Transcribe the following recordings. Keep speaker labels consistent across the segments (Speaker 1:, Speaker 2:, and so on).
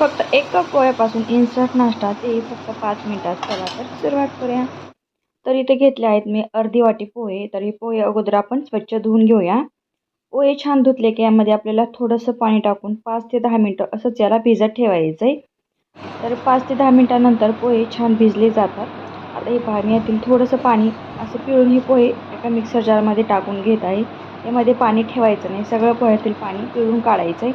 Speaker 1: फक्त एक cup पोह्यापासून instant नाश्ता ते फक्त पाच मिनटात. चला तर सुरुवात करूया. तर इथे घेतले आहेत मी अर्धी वाटी पोहे तर हे पोहे अगोदर आपण स्वच्छ धुवून घेऊया. पोहे छान धुतले की यामध्ये आपल्याला थोडंसं पाणी टाकून पाच ते दहा मिनटं असंच याला भिजत ठेवायचं आहे तर पाच ते दहा मिनटानंतर पोहे छान भिजले जातात. आता हे पहा मी यातील थोडंसं पाणी असं पिळून हे पोहे एका मिक्सर जारमध्ये टाकून घेत आहे. यामध्ये पाणी ठेवायचं नाही सगळं पोह्यातील पाणी पिळून काढायचं आहे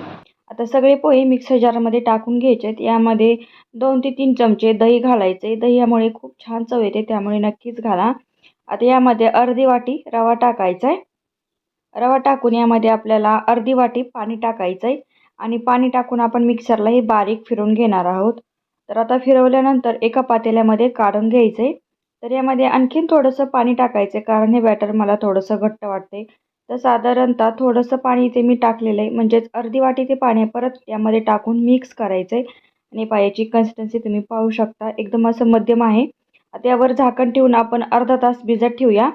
Speaker 1: आता सगळे पोहे मिक्सर जारमध्ये टाकून घ्यायचे आहेत यामध्ये दोन ते तीन चमचे दही घालायचे दही यामुळे खूप छान चव येते त्यामुळे नक्कीच घाला. आता यामध्ये अर्धी वाटी रवा टाकायचा आहे रवा टाकून यामध्ये आपल्याला अर्धी वाटी पाणी टाकायचं आहे आणि पाणी टाकून आपण मिक्सरला हे बारीक फिरून घेणार आहोत. तर आता फिरवल्यानंतर एका पातेल्यामध्ये काढून घ्यायचं आहे तर यामध्ये आणखीन थोडंसं पाणी टाकायचं आहे कारण हे बॅटर मला थोडंसं घट्ट वाटते तर साधारणतः थोडंसं पाणी इथे मी टाकलेलं आहे. म्हणजेच अर्धी वाटी ते पाणी परत यामध्ये टाकून मिक्स करायचं आहे आणि पायाची कन्सिस्टन्सी तुम्ही पाहू शकता. एकदम असं मध्यम आहे. आता यावर झाकण ठेवून आपण अर्धा तास भिजत ठेवूया.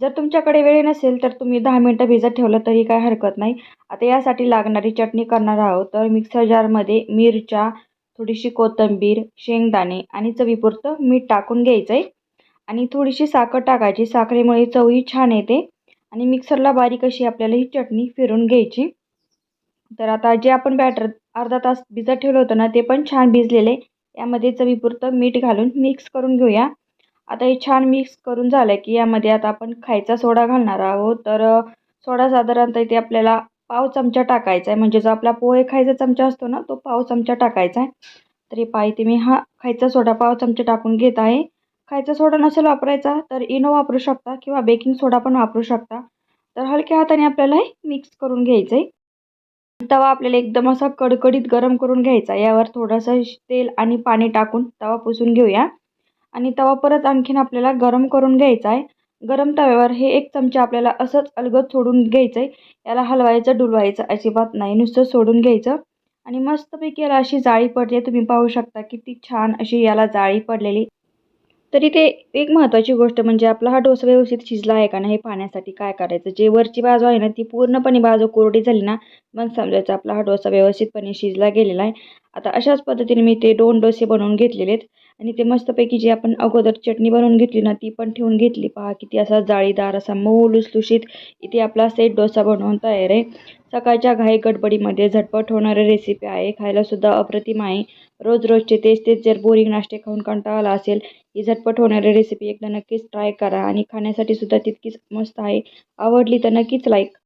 Speaker 1: जर तुमच्याकडे वेळ नसेल तर तुम्ही दहा मिनटं भिजत ठेवलं तरी काय हरकत नाही. आता यासाठी लागणारी चटणी करणार आहोत. तर मिक्सर जारमध्ये मिरच्या थोडीशी कोथिंबीर शेंगदाणे आणि चवीपुरतं मीठ टाकून घ्यायचं आहे आणि थोडीशी साखर टाकायची. साखरेमुळे चवही छान येते. आणि मिक्सरला बारीक अशी आपल्याला ही चटणी फिरून घ्यायची. तर आता जे आपण बॅटर अर्धा तास भिजत ठेवलं होतं ना ते पण छान भिजलेले. यामध्ये चवीपुरतं मीठ घालून मिक्स करून घेऊया. आता हे छान मिक्स करून झालं की यामध्ये आता आपण खायचा सोडा घालणार आहोत. तर सोडा साधारणतः इथे आपल्याला पाव चमचा टाकायचा आहे. म्हणजे जो आपला पोहे खायचा चमचा असतो ना तो पाव चमचा टाकायचा आहे. तरी पाय ते मी हा खायचा सोडा पाव चमचा टाकून घेत आहे. खायचा सोडा नसेल वापरायचा तर इनो वापरू शकता किंवा बेकिंग सोडा पण वापरू शकता. तर हलक्या हाताने आपल्याला हे मिक्स करून घ्यायचं आहे तवा आपल्याला एकदम असा कडकडीत गरम करून घ्यायचा. यावर थोडंसं तेल आणि पाणी टाकून तवा पुसून घेऊया. आणि तवा परत आणखीन आपल्याला गरम करून घ्यायचा आहे. गरम तव्यावर हे एक चमचा आपल्याला असंच अलगद सोडून घ्यायचं आहे याला हलवायचं डुलवायचं अजिबात नाही. नुसतं सोडून घ्यायचं. आणि मस्तपैकी याला अशी जाळी पडते तुम्ही पाहू शकता किती छान अशी याला जाळी पडलेली. तरी ते एक महत्त्वाची गोष्ट म्हणजे आपला हा डोसा व्यवस्थित शिजला आहे का नाही हे पाहण्यासाठी काय करायचं? जे वरची बाजू आहे ना ती पूर्णपणे बाजू कोरडी झाली ना मग समजायचं आपला हा डोसा व्यवस्थितपणे शिजला गेलेला आहे. आता अशाच पद्धतीने मी ते दोन डोसे बनवून घेतलेले आहेत. आणि ते मस्तपैकी जी आपण अगोदर चटणी बनवून घेतली ना ती पण ठेवून घेतली. पहा किती असा जाळीदार असा मऊ लुसलुशीत इथे आपला सेट डोसा बनवून तयार आहे. सकाळच्या घाई गडबडीमध्ये झटपट होणारी रेसिपी आहे. खायलासुद्धा अप्रतिम आहे. रोज रोजचे तेच तेच जर बोरिंग नाश्ते खाऊन कंटाळा आला असेल ही झटपट होणारी रेसिपी एकदा नक्कीच ट्राय करा. आणि खाण्यासाठी सुद्धा तितकीच मस्त आहे. आवडली तर नक्कीच लाईक